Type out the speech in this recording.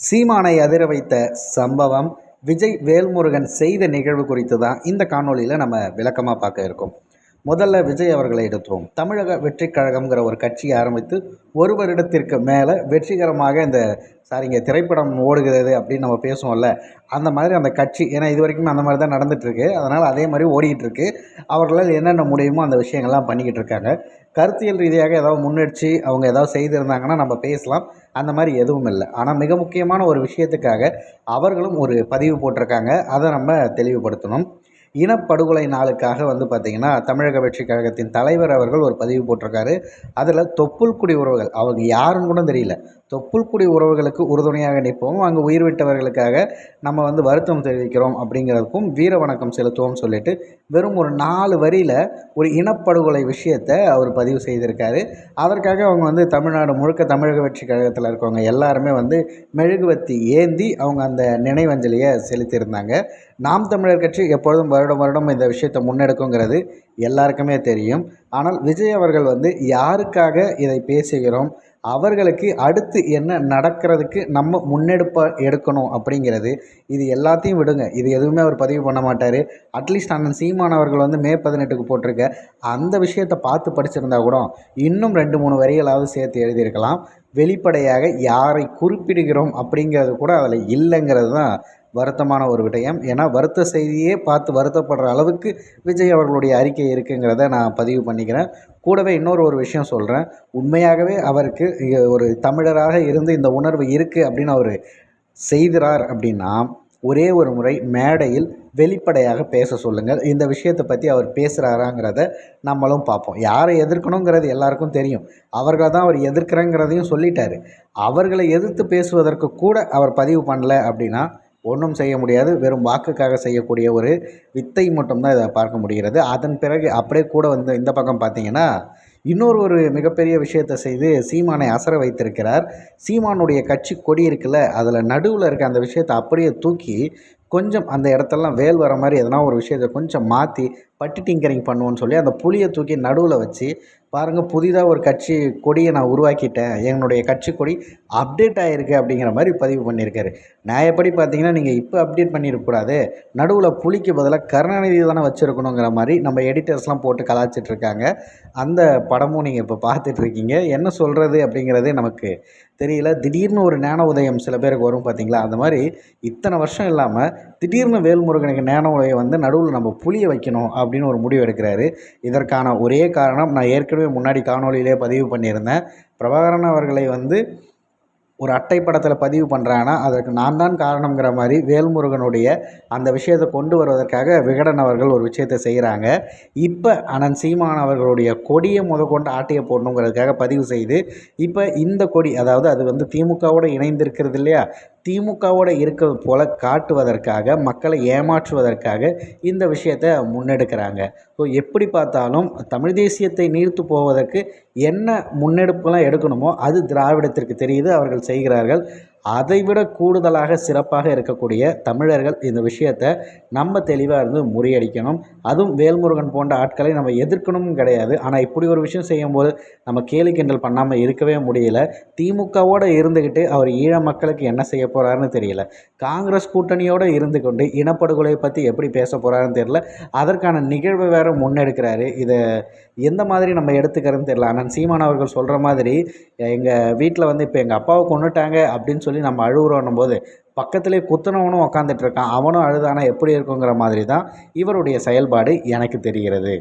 சீமானை அதிர வைத்த சம்பவம் விஜய் வேல்முருகன் செய்த நிகழ்வு குறித்து தான் இந்த காணொளியில் நம்ம விளக்கமாக பார்க்க இருக்கோம். முதல்ல விஜய் அவர்களை எடுத்துவோம் தமிழக வெற்றி கழகம்ங்கிற ஒரு கட்சியை ஆரம்பித்து ஒரு வருடத்திற்கு மேலே வெற்றிகரமாக இந்த சாரிங்க திரைப்படம் ஓடுகிறது அப்படின்னு நம்ம பேசுவோம்ல அந்த மாதிரி அந்த கட்சி ஏன்னா இது வரைக்கும் அந்த மாதிரி தான் நடந்துகிட்ருக்கு அதனால் அதே மாதிரி ஓடிக்கிட்டு இருக்கு. அவர்களால் என்னென்ன முடியுமோ அந்த விஷயங்கள்லாம் பண்ணிக்கிட்டு இருக்காங்க. கருத்தியல் ரீதியாக ஏதாவது முன்னெடுத்து அவங்க ஏதாவது செய்திருந்தாங்கன்னா நம்ம பேசலாம். அந்த மாதிரி எதுவும் இல்லை. ஆனால் மிக முக்கியமான ஒரு விஷயத்துக்காக அவர்களும் ஒரு பதிவு போட்டிருக்காங்க. அதை நம்ம தெளிவுபடுத்தணும். இனப்படுகொலை நாளுக்காக வந்து பார்த்திங்கன்னா தமிழக வெற்றி கழகத்தின் தலைவர் அவர்கள் ஒரு பதிவு போட்டிருக்காரு. அதில் தொப்புள் குடி உறவுகள் அவங்க யாருன்னு கூட தெரியல. தொப்புள்குடி உறவுகளுக்கு உறுதுணையாக நிற்போம். அங்கே உயிர் விட்டவர்களுக்காக நம்ம வந்து வருத்தம் தெரிவிக்கிறோம் அப்படிங்கிறதுக்கும் வீர வணக்கம் செலுத்துவோம் சொல்லிட்டு வெறும் ஒரு நாலு வரியில் ஒரு இனப்படுகொலை விஷயத்தை அவர் பதிவு செய்திருக்காரு. அதற்காக அவங்க வந்து தமிழ்நாடு முழுக்க தமிழக வெற்றி கழகத்தில் இருக்கவங்க எல்லாருமே வந்து மெழுகுவத்தி ஏந்தி அவங்க அந்த நினைவஞ்சலியை செலுத்தியிருந்தாங்க. நாம் தமிழர் கட்சி எப்பொழுதும் வருடம் வருடம் இந்த விஷயத்தை முன்னெடுக்குங்கிறது எல்லாருக்குமே தெரியும். ஆனால் விஜய் அவர்கள் வந்து யாருக்காக இதை பேசுகிறோம்? அவர்களுக்கு அடுத்து என்ன நடக்கிறதுக்கு நம்ம முன்னெடுப்பாக எடுக்கணும் அப்படிங்கிறது இது எல்லாத்தையும் விடுங்க. இது எதுவுமே அவர் பதிவு பண்ண மாட்டார். அட்லீஸ்ட் அண்ணன் சீமான் அவர்கள் வந்து மே பதினெட்டுக்கு போட்டிருக்க அந்த விஷயத்தை பார்த்து படிச்சிருந்தா கூட இன்னும் ரெண்டு மூணு வரிகளாவது சேர்த்து எழுதியிருக்கலாம். வெளிப்படையாக யாரை குறிப்பிடுகிறோம் அப்படிங்கிறது கூட அதில் இல்லைங்கிறது தான் வருத்தமான ஒரு விடயம். ஏன்னா வருத்த செய்தியே பார்த்து வருத்தப்படுற அளவுக்கு விஜய் அவர்களுடைய அறிக்கை இருக்குங்கிறத நான் பதிவு பண்ணிக்கிறேன். கூடவே இன்னொரு ஒரு விஷயம் சொல்கிறேன் உண்மையாகவே அவருக்கு ஒரு தமிழராக இருந்து இந்த உணர்வு இருக்குது அப்படின்னு அவர் செய்கிறார் அப்படின்னா ஒரே ஒரு முறை மேடையில் வெளிப்படையாக பேச சொல்லுங்கள் இந்த விஷயத்தை பற்றி அவர் பேசுகிறாராங்கிறத நம்மளும் பார்ப்போம். யாரை எதிர்க்கணுங்கிறது எல்லாருக்கும் தெரியும். அவர்களை தான் அவர் எதிர்க்கிறேங்கிறதையும் சொல்லிட்டாரு. அவர்களை எதிர்த்து பேசுவதற்கு கூட அவர் பதிவு பண்ணல அப்படின்னா ஒன்றும் செய்ய முடியாது. வெறும் வாக்குக்காக செய்யக்கூடிய ஒரு வித்தை மட்டும்தான் இதை பார்க்க முடிகிறது. அதன் பிறகு அப்படியே கூட வந்து இந்த பக்கம் பார்த்தீங்கன்னா இன்னொரு ஒரு மிகப்பெரிய விஷயத்தை செய்து சீமானை அசர வைத்திருக்கிறார். சீமானுடைய கட்சி கொடி இருக்குல்ல அதில் நடுவில் இருக்க அந்த விஷயத்தை அப்படியே தூக்கி கொஞ்சம் அந்த இடத்தெல்லாம் வேல் வர மாதிரி எதனா ஒரு விஷயத்தை கொஞ்சம் மாற்றி பட்டி டிங்கரிங் பண்ணுவோன்னு சொல்லி அந்த புளியை தூக்கி நடுவில் வச்சு பாருங்கள் புதிதாக ஒரு கட்சி கொடியை நான் உருவாக்கிட்டேன். என்னுடைய கட்சி கொடி அப்டேட் ஆகிருக்கு அப்படிங்கிற மாதிரி பதிவு பண்ணியிருக்காரு. நியாயப்படி பார்த்தீங்கன்னா நீங்கள் இப்போ அப்டேட் பண்ணியிருக்கக்கூடாது நடுவில் புலிக்கு பதிலாக கருணாநிதி தானே வச்சுருக்கணுங்கிற மாதிரி நம்ம எடிட்டர்ஸ்லாம் போட்டு கலாச்சிட்ருக்காங்க அந்த படமும் நீங்கள் இப்போ பார்த்துட்ருக்கீங்க என்ன சொல்கிறது அப்படிங்கிறதே நமக்கு தெரியல. திடீர்னு ஒரு ஞான உதயம் சில பேருக்கு வரும் பார்த்தீங்களா? அந்த மாதிரி இத்தனை வருஷம் இல்லாமல் திடீர்னு வேல்முருகனுக்கு ஞான உதயம் வந்து நடுவில் நம்ம புளியை வைக்கணும் அப்படின்னு ஒரு முடிவு எடுக்கிறாரு. இதற்கான ஒரே காரணம் நான் ஏற்கனவே முன்னாடி காணொலியிலே பதிவு பண்ணியிருந்தேன். பிரபாகரன் அவர்களை வந்து ஒரு அட்டை படத்தில் பதிவு பண்ணுறாங்கன்னா அதற்கு நான் தான் காரணங்கிற மாதிரி வேல்முருகனுடைய அந்த விஷயத்தை கொண்டு வருவதற்காக விகடன் அவர்கள் ஒரு விஷயத்தை செய்கிறாங்க இப்போ அனந்த் சீமான் அவர்களுடைய கொடியை முத கொண்டு ஆட்டையை போடணுங்கிறதுக்காக பதிவு செய்து இப்போ இந்த கொடி அதாவது அது வந்து திமுகவோடு இணைந்திருக்கிறது இல்லையா? திமுகவோடு இருக்கிறது போல காட்டுவதற்காக மக்களை ஏமாற்றுவதற்காக இந்த விஷயத்தை முன்னெடுக்கிறாங்க. ஸோ எப்படி பார்த்தாலும் தமிழ் தேசியத்தை நீர்த்து போவதற்கு என்ன முன்னெடுப்புலாம் எடுக்கணுமோ அது திராவிடத்திற்கு தெரியுது அவர்கள் செய்கிறார்கள். அதைவிட கூடுதலாக சிறப்பாக இருக்கக்கூடிய தமிழர்கள் இந்த விஷயத்தை நம்ம தெளிவாக இருந்து முறியடிக்கணும். அதுவும் வேல்முருகன் போன்ற ஆட்களை நம்ம எதிர்க்கணும் கிடையாது. ஆனால் இப்படி ஒரு விஷயம் செய்யும்போது நம்ம கேலி கிண்டல் பண்ணாமல் இருக்கவே முடியல. திமுகவோடு இருந்துக்கிட்டு அவர் ஈழ மக்களுக்கு என்ன செய்ய போகிறாருன்னு தெரியல. காங்கிரஸ் கூட்டணியோடு இருந்து கொண்டு இனப்படுகொலையை பற்றி எப்படி பேச போகிறாருன்னு தெரியல. அதற்கான நிகழ்வை வேறு முன்னெடுக்கிறாரு. இதை எந்த மாதிரி நம்ம எடுத்துக்கிறதுன்னு தெரியல. ஆனால் சீமான் அவர்கள் சொல்கிற மாதிரி எங்கள் வீட்டில் வந்து இப்போ எங்கள் அப்பாவை கொண்டுட்டாங்க அப்படின்னு சொல்லி சொல்லி நம்ம அழுகுறோன்னும் போது பக்கத்திலே குத்துனவனும் உக்காந்துட்டு இருக்கான். அவனும் அழுதானா எப்படி இருக்குங்கிற மாதிரி தான் இவருடைய செயல்பாடு எனக்கு தெரிகிறது.